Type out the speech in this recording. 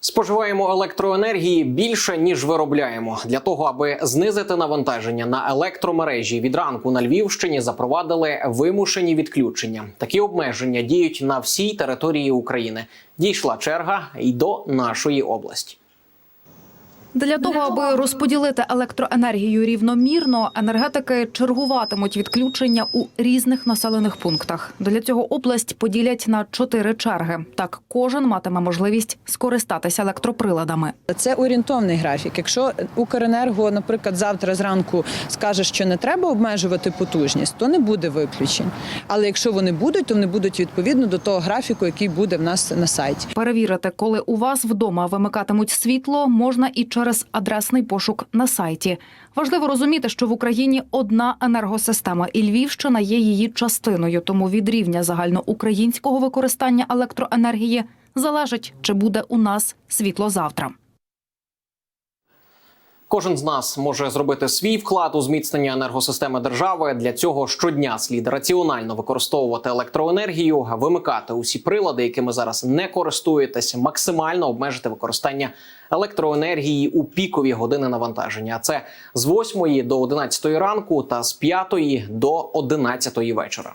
Споживаємо електроенергії більше ніж виробляємо. Для того аби знизити навантаження на електромережі від ранку на Львівщині запровадили вимушені відключення. Такі обмеження діють на всій території України. Дійшла черга й до нашої області. Для того, аби розподілити електроенергію рівномірно, енергетики чергуватимуть відключення у різних населених пунктах. Для цього область поділять на чотири черги. Так кожен матиме можливість скористатися електроприладами. Це орієнтовний графік. Якщо Укренерго, наприклад, завтра зранку скаже, що не треба обмежувати потужність, то не буде виключень. Але якщо вони будуть, то вони будуть відповідно до того графіку, який буде в нас на сайті. Перевірити, коли у вас вдома вимикатимуть світло, можна і через адресний пошук на сайті. Важливо розуміти, що в Україні одна енергосистема, і Львівщина є її частиною. Тому від рівня загальноукраїнського використання електроенергії залежить, чи буде у нас світло завтра. Кожен з нас може зробити свій вклад у зміцнення енергосистеми держави. Для цього щодня слід раціонально використовувати електроенергію, вимикати усі прилади, якими зараз не користуєтесь, максимально обмежити використання електроенергії у пікові години навантаження. А це з 8 до 11 ранку та з 5 до 11 вечора.